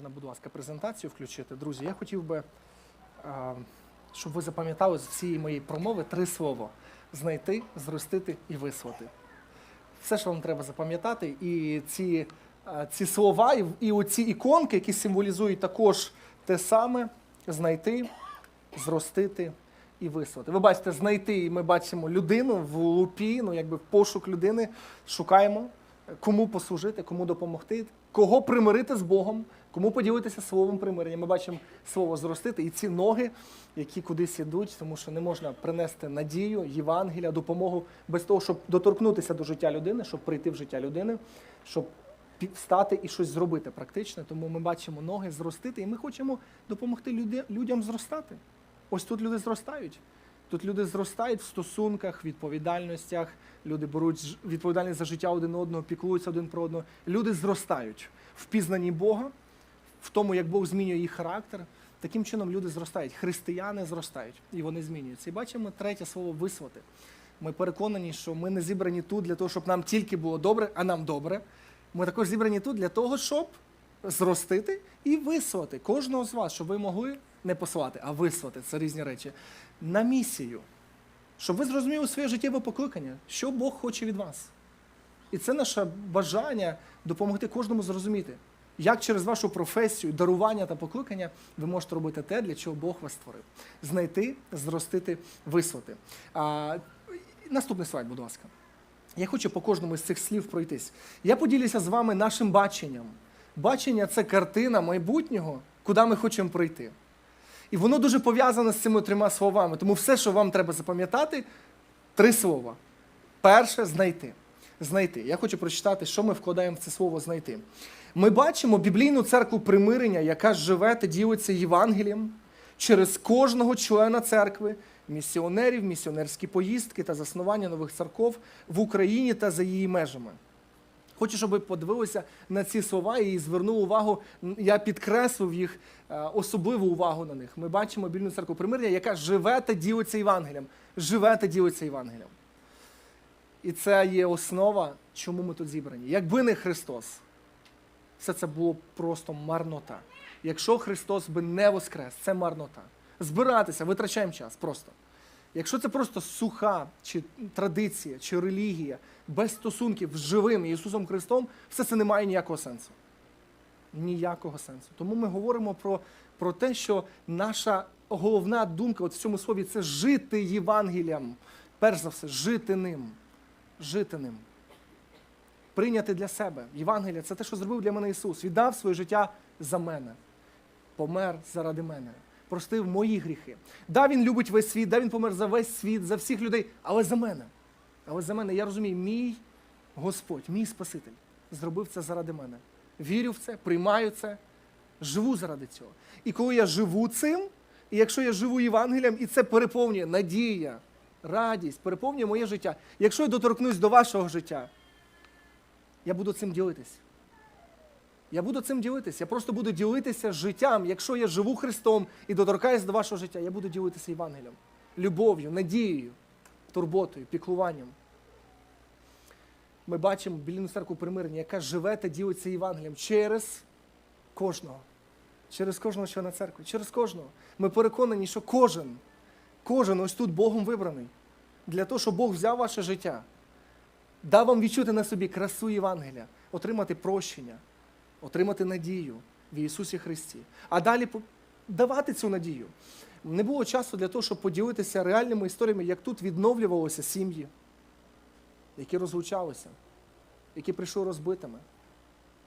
можна, будь ласка, презентацію включити. Друзі, я хотів би, щоб ви запам'ятали з всієї моєї промови три слова: знайти, зростити і вислати. Все, що вам треба запам'ятати, і ці, ці слова, і, оці іконки, які символізують також те саме: знайти, зростити і вислати. Ви бачите, знайти, і ми бачимо людину в лупі, ну якби пошук людини шукаємо, кому послужити, кому допомогти, кого примирити з Богом, кому поділитися словом примирення. Ми бачимо слово зростити і ці ноги, які кудись ідуть, тому що не можна принести надію, Євангелія, допомогу без того, щоб доторкнутися до життя людини, щоб прийти в життя людини, щоб встати і щось зробити практично. Тому ми бачимо ноги зростити, і ми хочемо допомогти людям зростати. Ось тут люди зростають. Тут люди зростають в стосунках, відповідальностях. Люди беруть відповідальність за життя один одного, піклуються один про одного. Люди зростають в пізнанні Бога, в тому, як Бог змінює їх характер. Таким чином люди зростають. Християни зростають і вони змінюються. І бачимо третє слово вислати. Ми переконані, що ми не зібрані тут для того, щоб нам тільки було добре, а нам добре. Ми також зібрані тут для того, щоб зростити і вислати кожного з вас, щоб ви могли не послати, а вислати це різні речі на місію, щоб ви зрозуміли своє життєве покликання, що Бог хоче від вас. І це наше бажання допомогти кожному зрозуміти, як через вашу професію, дарування та покликання ви можете робити те, для чого Бог вас створив. Знайти, зростити, вислати. А, наступний слайд, будь ласка. Я хочу по кожному з цих слів пройтись. Я поділюся з вами нашим баченням. Бачення це картина майбутнього, куди ми хочемо прийти. І воно дуже пов'язане з цими трьома словами. Тому все, що вам треба запам'ятати, три слова. Перше знайти. Знайти. Я хочу прочитати, що ми вкладаємо в це слово знайти. Ми бачимо біблійну церкву примирення, яка живе та ділиться Євангелієм через кожного члена церкви, місіонерів, місіонерські поїздки та заснування нових церков в Україні та за її межами. Хочу, щоб ви подивилися на ці слова і звернули увагу. Я підкреслив їх е, особливу увагу на них. Ми бачимо більну церкву примирення, яка живе та ділиться Євангелієм. Живе та ділиться Євангелієм. І це є основа, чому ми тут зібрані. Якби не Христос, все це було просто марнота. Якщо Христос би не воскрес, це марнота. Збиратися, витрачаємо час просто. Якщо це просто суха чи традиція, чи релігія, без стосунків з живим Ісусом Христом, все це не має ніякого сенсу. Ніякого сенсу. Тому ми говоримо про, про те, що наша головна думка от в цьому слові це жити Євангелієм. Перш за все, жити ним. Жити ним. Прийняти для себе. Євангелія це те, що зробив для мене Ісус. Віддав своє життя за мене. Помер заради мене. Простив мої гріхи. Да, він любить весь світ, да, він помер за весь світ, за всіх людей, але за мене. Але за мене, я розумію, мій Господь, мій Спаситель зробив це заради мене. Вірю в це, приймаю це, живу заради цього. І коли я живу цим, і якщо я живу Євангелієм, і це переповнює надія, радість, переповнює моє життя. Якщо я доторкнусь до вашого життя, я буду цим ділитись. Я буду цим ділитися. Я просто буду ділитися життям. Якщо я живу Христом і доторкаюсь до вашого життя, я буду ділитися Євангелієм, любов'ю, надією, турботою, піклуванням. Ми бачимо біліну церкву примирення, яка живе та ділиться Євангелієм через кожного. Через кожного члена церкви, через кожного. Ми переконані, що кожен, кожен ось тут Богом вибраний. Для того, щоб Бог взяв ваше життя, дав вам відчути на собі красу Євангелія, отримати прощення, отримати надію в Ісусі Христі. А далі давати цю надію. Не було часу для того, щоб поділитися реальними історіями, як тут відновлювалися сім'ї, які розлучалися, які прийшли розбитими.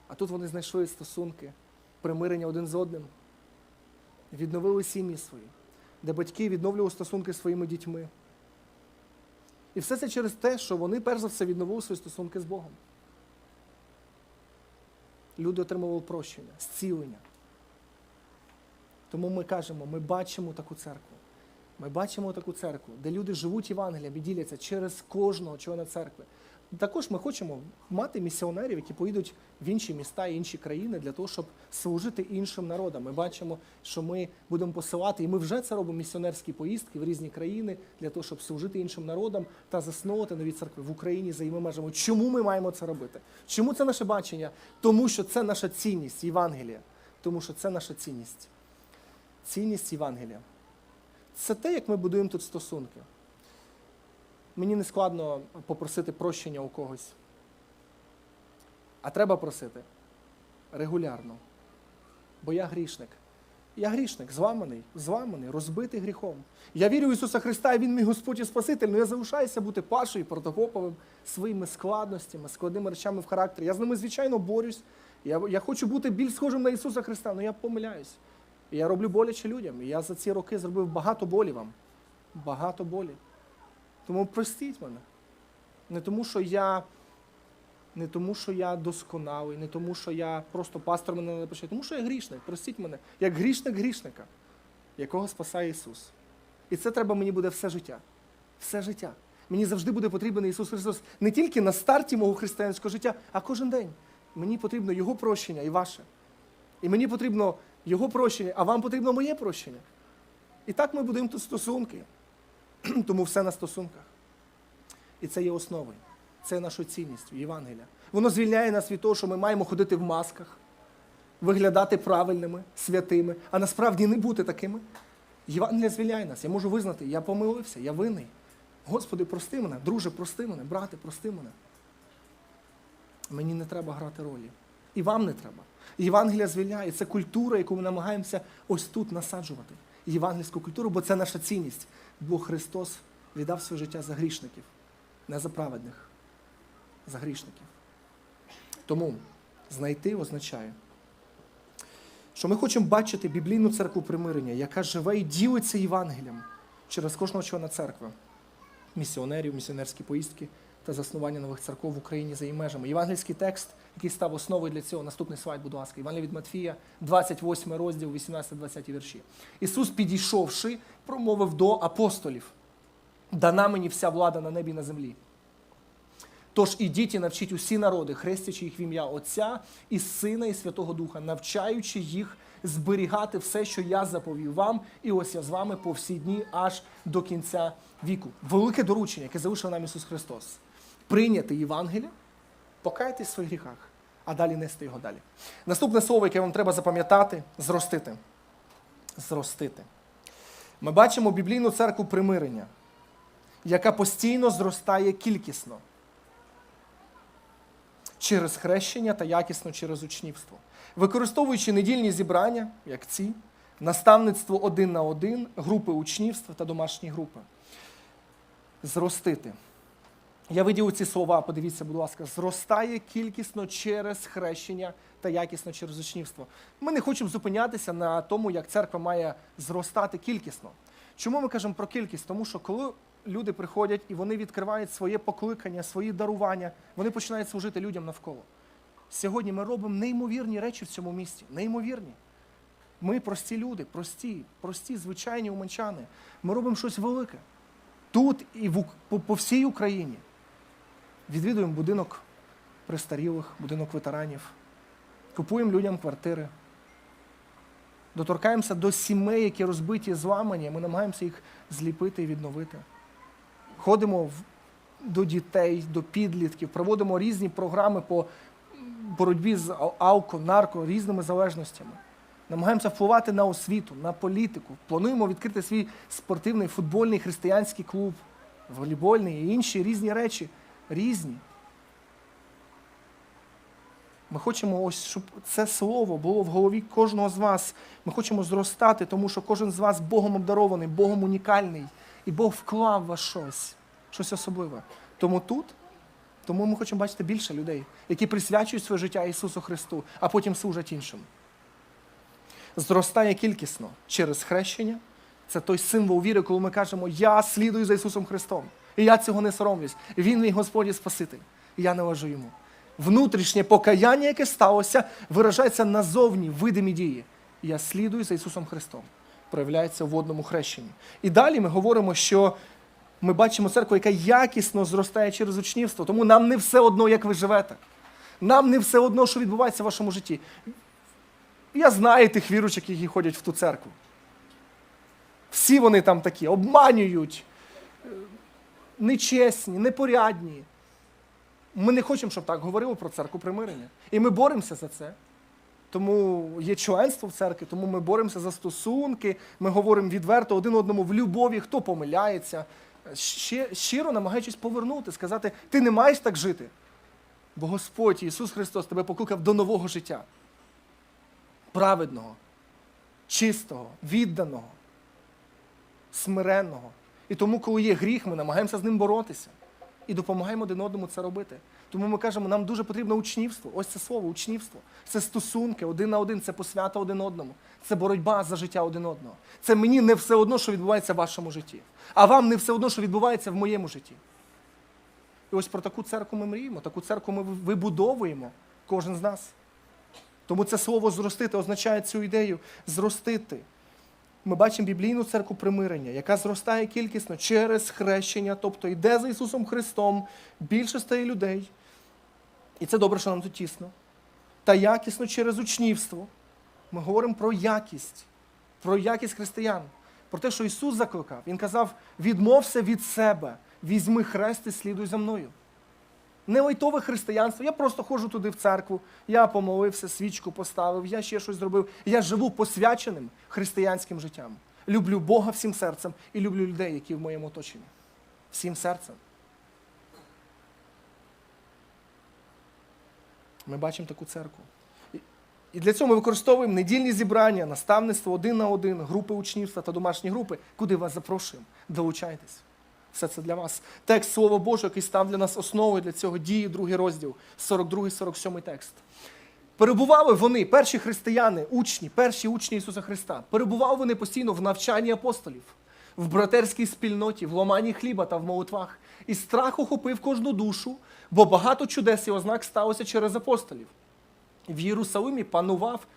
А тут вони знайшли стосунки, примирення один з одним, відновили сім'ї свої, де батьки відновлювали стосунки зі своїми дітьми. І все це через те, що вони перш за все відновили свої стосунки з Богом. Люди отримували прощення, зцілення. Тому ми кажемо, ми бачимо таку церкву. Ми бачимо таку церкву, де люди живуть Євангелієм і діляться через кожного члена церкви. Також ми хочемо мати місіонерів, які поїдуть в інші міста інші країни для того, щоб служити іншим народам. Ми бачимо, що ми будемо посилати, і ми вже це робимо місіонерські поїздки в різні країни для того, щоб служити іншим народам та засновувати нові церкви в Україні за її межами. Чому ми маємо це робити? Чому це наше бачення? Тому що це наша цінність Євангелія. Тому що це наша цінність. Цінність Євангелія. Це те, як ми будуємо тут стосунки. Мені не складно попросити прощення у когось. А треба просити регулярно. Бо я грішник. Я грішник, зламаний, зламаний, розбитий гріхом. Я вірю в Ісуса Христа, і Він мій Господь і Спаситель, але я залишаюся бути Пашою, Протопоповим, своїми складностями, складними речами в характері. Я з ними, звичайно, борюсь. Я, я хочу бути більш схожим на Ісуса Христа, але я помиляюсь. Я роблю боляче людям. Я за ці роки зробив багато болі вам. Багато болі. Тому простіть мене. Не тому, що я не тому, що я досконалий, не тому, що я просто пастор мене не почає, тому що я грішник. Простіть мене, як грішник грішника, якого спасає Ісус. І це треба мені буде все життя. Все життя. Мені завжди буде потрібен Ісус Христос не тільки на старті мого християнського життя, а кожен день. Мені потрібно Його прощення і ваше. І мені потрібно Його прощення, а вам потрібно моє прощення. І так ми будемо тут стосунки. Тому все на стосунках. І це є основою. Це нашою цінністю, Євангелія. Воно звільняє нас від того, що ми маємо ходити в масках, виглядати правильними, святими, а насправді не бути такими. Євангелія звільняє нас. Я можу визнати, я помилився, я винний. Господи, прости мене, друже, прости мене, брате, прости мене. Мені не треба грати ролі. І вам не треба. Євангелія звільняє. Це культура, яку ми намагаємося ось тут насаджувати. Євангельську культуру, бо це наша цінність. Бо Христос віддав своє життя за грішників, не за праведних, за грішників. Тому знайти означає, що ми хочемо бачити біблійну церкву примирення, яка живе і ділиться Євангелієм через кожного члена церкви, місіонерів, місіонерські поїздки та заснування нових церков в Україні за її межами. Євангельський текст, який став основою для цього, наступний слайд, будь ласка, Євангелія від Матфія, 28 розділ, 18-20 вірші. Ісус, підійшовши, промовив до апостолів: дана мені вся влада на небі і на землі. Тож ідіть і навчіть усі народи, хрестячи їх в ім'я Отця і Сина, і Святого Духа, навчаючи їх зберігати все, що я заповів вам, і ось я з вами по всі дні аж до кінця віку. Велике доручення, яке залишив нам Ісус Христос. Прийняти Євангелія, покайтесь в своїх гріхах, а далі нести його далі. Наступне слово, яке вам треба запам'ятати зростити. Зростити. Ми бачимо біблійну церкву примирення, яка постійно зростає кількісно через хрещення та якісно через учнівство. Використовуючи недільні зібрання, як ці, наставництво один на один, групи учнівства та домашні групи. Зростити. Я виділив ці слова, подивіться, будь ласка, зростає кількісно через хрещення та якісно через учнівство. Ми не хочемо зупинятися на тому, як церква має зростати кількісно. Чому ми кажемо про кількість? Тому що коли люди приходять і вони відкривають своє покликання, свої дарування, вони починають служити людям навколо. Сьогодні ми робимо неймовірні речі в цьому місті. Неймовірні. Ми прості люди, прості, прості, звичайні уманчани. Ми робимо щось велике. Тут і в, по, по всій Україні. Відвідуємо будинок престарілих, будинок ветеранів, купуємо людям квартири. Доторкаємося до сімей, які розбиті зламані, ми намагаємося їх зліпити і відновити. Ходимо до дітей, до підлітків, проводимо різні програми по боротьбі з алко, нарко, різними залежностями. Намагаємося впливати на освіту, на політику. Плануємо відкрити свій спортивний футбольний християнський клуб, волейбольний і інші різні речі. Різні. Ми хочемо, ось, щоб це слово було в голові кожного з вас. Ми хочемо зростати, тому що кожен з вас Богом обдарований, Богом унікальний. І Бог вклав в вас щось, щось особливе. Тому тут, тому ми хочемо бачити більше людей, які присвячують своє життя Ісусу Христу, а потім служать іншим. Зростає кількісно через хрещення. Це той символ віри, коли ми кажемо, я слідую за Ісусом Христом. І я цього не соромлюсь. Він мій Господь і Спаситель. І я належу йому. Внутрішнє покаяння, яке сталося, виражається назовні видимі дії. Я слідую за Ісусом Христом. Проявляється в водному хрещенні. І далі ми говоримо, що ми бачимо церкву, яка якісно зростає через учнівство. Тому нам не все одно, як ви живете. Нам не все одно, що відбувається в вашому житті. Я знаю тих віручок, які ходять в ту церкву. Всі вони там такі, обманюють, нечесні, непорядні. Ми не хочемо, щоб так говорили про церкву примирення. І ми боремося за це. тому є членство в церкві, тому ми боремося за стосунки, ми говоримо відверто один одному в любові, хто помиляється, щиро намагаючись повернути, сказати, ти не маєш так жити. Бо Господь Ісус Христос тебе покликав до нового життя. Праведного, чистого, відданого, смиренного. І тому, коли є гріх, ми намагаємося з ним боротися і допомагаємо один одному це робити. Тому ми кажемо, нам дуже потрібно учнівство. Ось це слово, учнівство. Це стосунки один на один, це посвята один одному. Це боротьба за життя один одного. Це мені не все одно, що відбувається в вашому житті, а вам не все одно, що відбувається в моєму житті. І ось про таку церкву ми мріємо, таку церкву ми вибудовуємо, кожен з нас. Тому це слово зростити означає цю ідею зростити. Ми бачимо біблійну церкву примирення, яка зростає кількісно через хрещення, тобто йде за Ісусом Христом, більше стає людей. І це добре, що нам тут тісно. Та якісно через учнівство. Ми говоримо про якість, про якість християн, про те, що Ісус закликав. Він казав: відмовся від себе, візьми хрест і слідуй за мною. Не лайтове християнство. Я просто ходжу туди в церкву, я помолився, свічку поставив, я ще щось зробив. Я живу посвяченим християнським життям. Люблю Бога всім серцем і люблю людей, які в моєму оточенні. Всім серцем. Ми бачимо таку церкву. І- для цього ми використовуємо недільні зібрання, наставництво один на один, групи учнівства та домашні групи, куди вас запрошуємо. Долучайтесь. Все це для вас. Текст Слова Божого, який став для нас основою для цього дії, другий розділ, 42-47 текст. Перебували вони, перші християни, учні, перші учні Ісуса Христа. Перебували вони постійно в навчанні апостолів, в братерській спільноті, в ломанні хліба та в молитвах. І страх охопив кожну душу, бо багато чудес і ознак сталося через апостолів. В Єрусалимі панував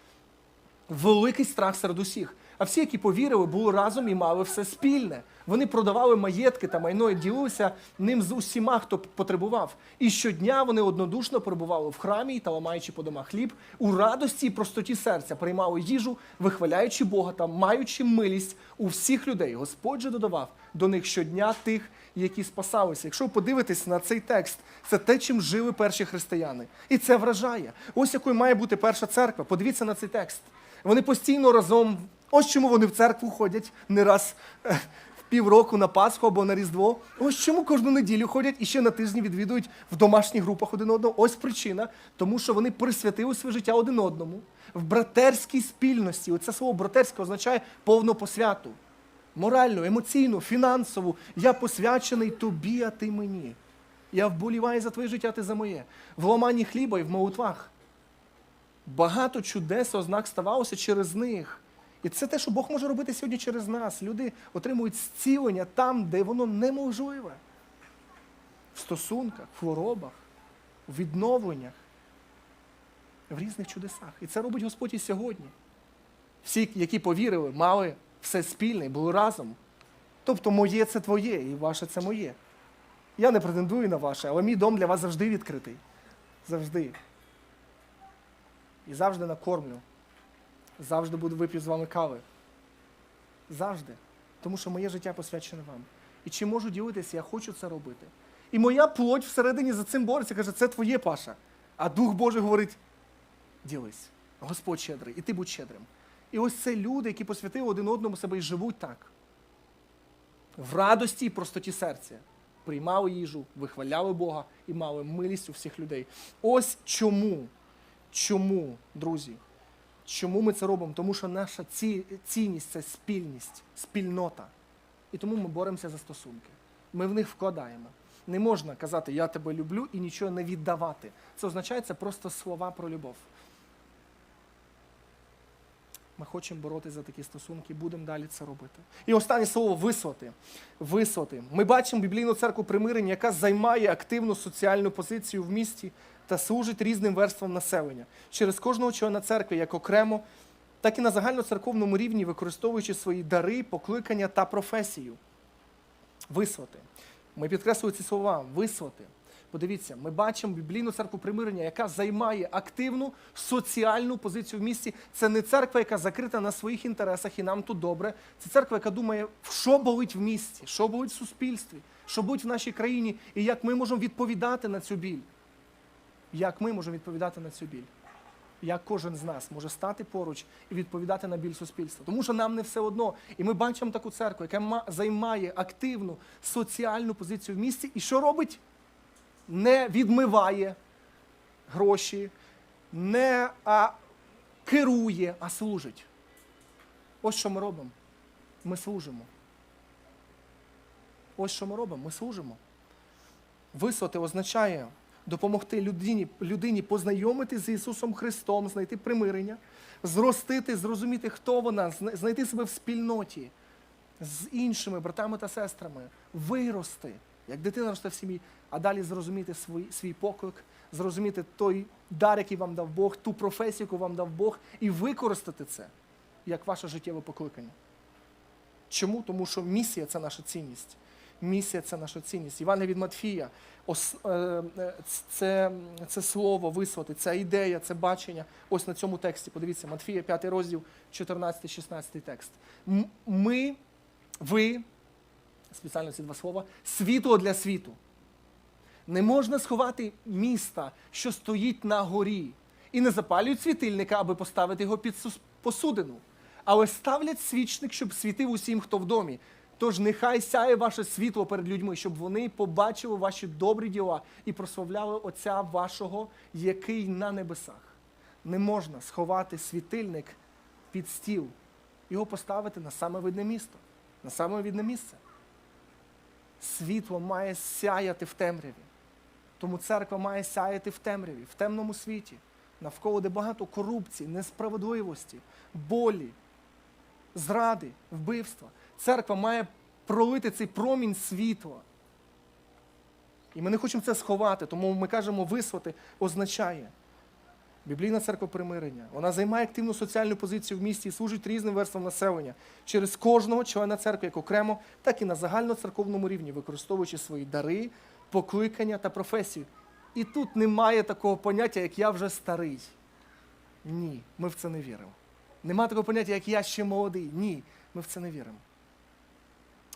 великий страх серед усіх. А всі, які повірили, були разом і мали все спільне. Вони продавали маєтки та майно і ділилися ним з усіма, хто потребував. І щодня вони однодушно перебували в храмі та ламаючи по домах хліб, у радості і простоті серця приймали їжу, вихваляючи Бога та маючи милість у всіх людей. Господь же додавав до них щодня тих, які спасалися. Якщо ви подивитесь на цей текст, це те, чим жили перші християни. І це вражає. Ось якою має бути перша церква. Подивіться на цей текст. Вони постійно разом. Ось чому вони в церкву ходять не раз е, в півроку на Пасху або на Різдво. Ось чому кожну неділю ходять і ще на тижні відвідують в домашніх групах один одного. Ось причина, тому що вони присвятили своє життя один одному в братерській спільності. Оце слово братерське означає повну посвяту. Моральну, емоційну, фінансову. Я посвячений тобі, а ти мені. Я вболіваю за твоє життя, ти за моє. В ламанні хліба і в молитвах. Багато чудес ознак ставалося через них. І це те, що Бог може робити сьогодні через нас. Люди отримують зцілення там, де воно неможливе. В стосунках, в хворобах, в відновленнях, в різних чудесах. І це робить Господь і сьогодні. Всі, які повірили, мали все спільне, були разом. Тобто моє це твоє, і ваше це моє. Я не претендую на ваше, але мій дом для вас завжди відкритий. Завжди. І завжди накормлю. Завжди буду вип'ю з вами кави. Завжди. Тому що моє життя посвячене вам. І чи можу ділитися, я хочу це робити. І моя плоть всередині за цим бореться, каже, це твоє Паша. А Дух Божий говорить: ділись. Господь щедрий, і ти будь щедрим. І ось це люди, які посвятили один одному себе і живуть так. В радості і простоті серця. Приймали їжу, вихваляли Бога і мали милість у всіх людей. Ось чому. Чому, друзі? Чому ми це робимо? Тому що наша ці, цінність це спільність, спільнота. І тому ми боремося за стосунки. Ми в них вкладаємо. Не можна казати Я тебе люблю і нічого не віддавати. Це означає це просто слова про любов. Ми хочемо боротися за такі стосунки, будемо далі це робити. І останнє слово висоти. Висоти. Ми бачимо біблійну церкву примирення, яка займає активну соціальну позицію в місті та служить різним верствам населення. Через кожного члена церкви, як окремо, так і на загальноцерковному рівні, використовуючи свої дари, покликання та професію. Висоти. Ми підкреслюємо ці слова висоти. Подивіться, ми бачимо біблійну церкву примирення, яка займає активну соціальну позицію в місті. Це не церква, яка закрита на своїх інтересах, і нам тут добре. Це церква, яка думає, що болить в місті, що болить в суспільстві, що болить в нашій країні, і як ми можемо відповідати на цю біль. Як ми можемо відповідати на цю біль. як кожен з нас може стати поруч і відповідати на біль суспільства. Тому що нам не все одно. І ми бачимо таку церкву, яка займає активну соціальну позицію в місті, і що робить? Не відмиває гроші, не а, керує, а служить. Ось що ми робимо. Ми служимо. Ось що ми робимо. Ми служимо. Висоти означає допомогти людині, людині познайомити з Ісусом Христом, знайти примирення, зростити, зрозуміти, хто вона, знайти себе в спільноті з іншими братами та сестрами, вирости, як дитина росте в сім'ї, а далі зрозуміти свій, свій поклик, зрозуміти той дар, який вам дав Бог, ту професію, яку вам дав Бог, і використати це як ваше життєве покликання. Чому? Тому що місія це наша цінність. Місія це наша цінність. Івана від Матфія, е, е, це, це слово висоти, ця ідея, це бачення. Ось на цьому тексті. Подивіться, Матфія, 5 розділ, 14-16 текст. Ми, ви, спеціально ці два слова, світло для світу. Не можна сховати міста, що стоїть на горі, і не запалюють світильника, аби поставити його під посудину, але ставлять свічник, щоб світив усім, хто в домі. Тож нехай сяє ваше світло перед людьми, щоб вони побачили ваші добрі діла і прославляли Отця вашого, який на небесах. Не можна сховати світильник під стіл, його поставити на саме видне місто, на саме видне місце. Світло має сяяти в темряві. Тому церква має сяяти в темряві, в темному світі, навколо де багато корупції, несправедливості, болі, зради, вбивства. Церква має пролити цей промінь світла. І ми не хочемо це сховати, тому ми кажемо, висвати означає. Біблійна церква примирення. Вона займає активну соціальну позицію в місті і служить різним верствам населення через кожного члена церкви, як окремо, так і на загальноцерковному рівні, використовуючи свої дари, покликання та професію. І тут немає такого поняття, як я вже старий. Ні, ми в це не віримо. Нема такого поняття, як я ще молодий. Ні, ми в це не віримо.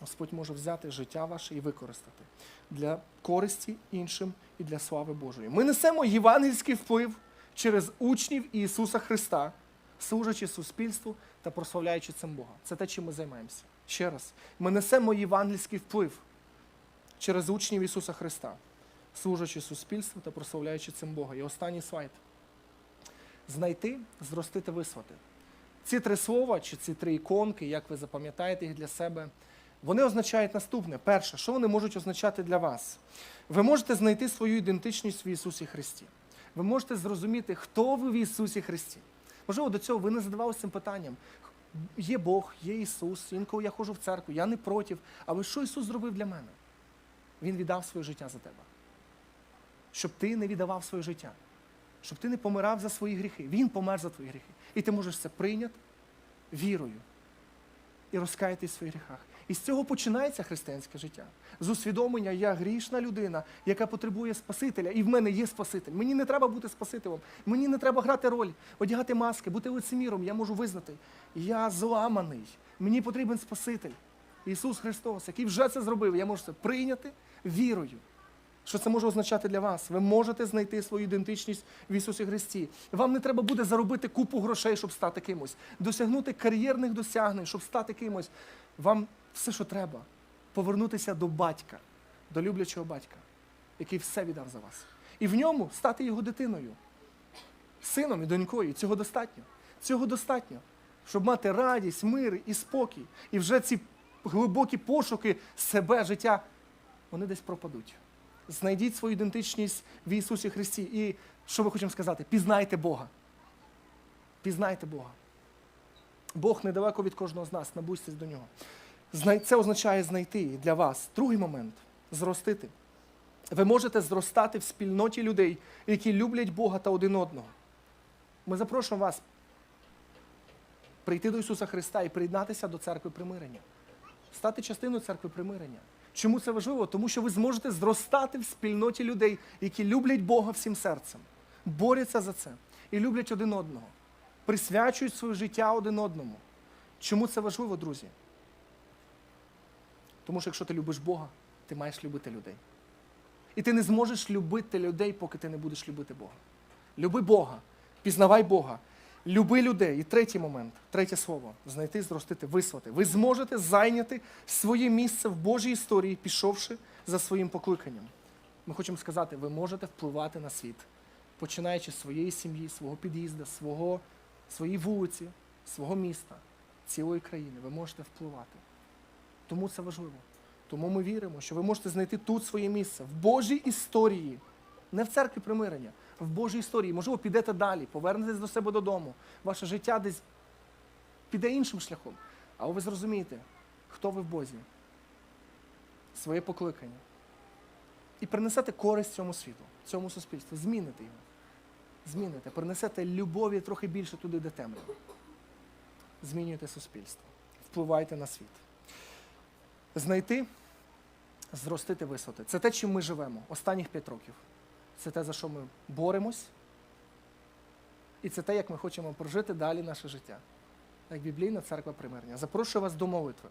Господь може взяти життя ваше і використати для користі іншим і для слави Божої. Ми несемо євангельський вплив через учнів Ісуса Христа, служачи суспільству та прославляючи цим Бога. Це те, чим ми займаємося. Ще раз, ми несемо євангельський вплив через учнів Ісуса Христа, служачи суспільству та прославляючи цим Бога. І останній слайд. Знайти, зростити, вислати. Ці три слова, чи ці три іконки, як ви запам'ятаєте їх для себе, вони означають наступне. Перше, що вони можуть означати для вас? Ви можете знайти свою ідентичність в Ісусі Христі. Ви можете зрозуміти, хто ви в Ісусі Христі. Можливо, до цього ви не задавалися цим питанням. Є Бог, є Ісус, інколи я ходжу в церкву, я не проти. Але що Ісус зробив для мене? Він віддав своє життя за тебе. Щоб ти не віддавав своє життя, щоб ти не помирав за свої гріхи. Він помер за твої гріхи. І ти можеш це прийняти вірою і розкаятись в своїх гріхах. І з цього починається християнське життя. З усвідомлення, я грішна людина, яка потребує Спасителя, і в мене є Спаситель. Мені не треба бути Спасителем, мені не треба грати роль, одягати маски, бути лицеміром. Я можу визнати, я зламаний, мені потрібен Спаситель. Ісус Христос, який вже це зробив, я можу це прийняти вірою. Що це може означати для вас? Ви можете знайти свою ідентичність в Ісусі Христі. Вам не треба буде заробити купу грошей, щоб стати кимось, досягнути кар'єрних досягнень, щоб стати кимось. Вам все, що треба, повернутися до батька, до люблячого батька, який все віддав за вас. І в ньому стати його дитиною, сином і донькою. Цього достатньо. Цього достатньо, щоб мати радість, мир і спокій. І вже ці глибокі пошуки себе, життя, вони десь пропадуть. Знайдіть свою ідентичність в Ісусі Христі. І що ми хочемо сказати? Пізнайте Бога. Пізнайте Бога. Бог недалеко від кожного з нас, набудьтесь до нього. Це означає знайти для вас. Другий момент зростити. Ви можете зростати в спільноті людей, які люблять Бога та один одного. Ми запрошуємо вас прийти до Ісуса Христа і приєднатися до церкви примирення, стати частиною церкви примирення. Чому це важливо? Тому що ви зможете зростати в спільноті людей, які люблять Бога всім серцем, борються за це і люблять один одного, присвячують своє життя один одному. Чому це важливо, друзі? Тому що якщо ти любиш Бога, ти маєш любити людей. І ти не зможеш любити людей, поки ти не будеш любити Бога. Люби Бога, Пізнавай Бога. Люби людей. І третій момент, третє слово знайти, зростити, висвати. Ви зможете зайняти своє місце в Божій історії, пішовши за своїм покликанням. Ми хочемо сказати, ви можете впливати на світ, починаючи з своєї сім'ї, свого під'їзду, свого, своєї вулиці, свого міста, цілої країни. Ви можете впливати. Тому це важливо. Тому ми віримо, що ви можете знайти тут своє місце в Божій історії, не в церкві примирення, в Божій історії. Можливо, підете далі, повернетесь до себе додому. Ваше життя десь піде іншим шляхом. Але ви зрозумієте, хто ви в Бозі, своє покликання. І принесете користь цьому світу, цьому суспільству. Зміните його. Зміните, принесете любові трохи більше туди, де темрява. Змінюйте суспільство, впливайте на світ. Знайти, зростити висоти. Це те, чим ми живемо останніх п'ять років. Це те, за що ми боремось. І це те, як ми хочемо прожити далі наше життя. Як біблійна церква примирення. Запрошую вас до молитви.